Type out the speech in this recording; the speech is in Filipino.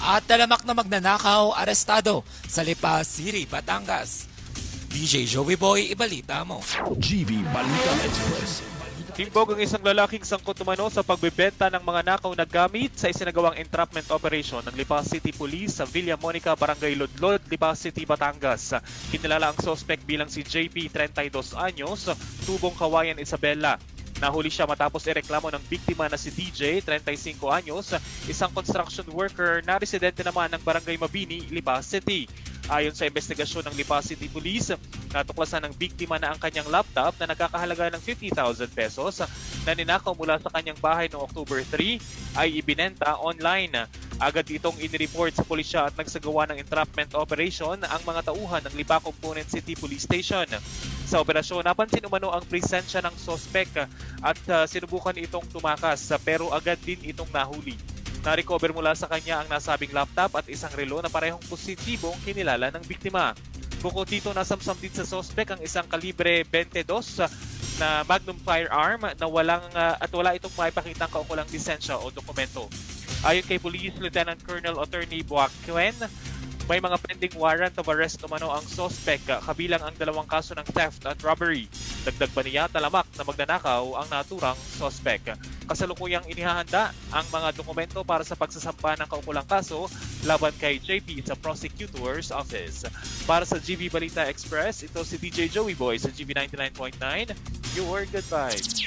At talamak na magnanakaw, arestado sa Lipa City, Batangas. DJ Joey Boy, ibalita mo. GV Balita Express. Timbog ang isang lalaking sangkot umano sa pagbebenta ng mga nakaw na gamit sa isinagawang entrapment operation ng Lipa City Police sa Villa Monica, Barangay Lodlod, Lipa City, Batangas. Kinilala ang sospek bilang si JP, 32 anyos, tubong kawayan Isabela. Nahuli siya matapos ireklamo ng biktima na si DJ, 35 anyos, isang construction worker na residente naman ng Barangay Mabini, Lipa City. Ayon sa investigasyon ng Lipa City Police, natuklasan ng biktima na ang kanyang laptop na nagkakahalaga ng 50,000 pesos na ninakaw mula sa kanyang bahay noong October 3 ay ibinenta online. Agad itong inireport sa pulisya at nagsagawa ng entrapment operation ang mga tauhan ng Lipa Component City Police Station. Sa operasyon, napansin umano ang presensya ng sospek at uh, sinubukan itong tumakas pero agad din itong nahuli. Na-recover mula sa kanya ang nasabing laptop at isang relo na parehong positibong kinilala ng biktima. Bukod dito, nasamsam din sa sospek ang isang kalibre 22 na Magnum firearm na walang uh, at wala itong maipakitang kaukulang lisensya o dokumento. Ayon kay Police Lieutenant Colonel Attorney Buakwen, may mga pending warrant of arrest umano ang sospek kabilang ang dalawang kaso ng theft at robbery. Dagdag pa niya talamak na magnanakaw ang naturang sospek. Kasalukuyang inihahanda ang mga dokumento para sa pagsasampa ng kaukulang kaso laban kay JP sa Prosecutor's Office. Para sa GV Balita Express, ito si DJ Joey Boy sa GV 99.9. Your good vibes.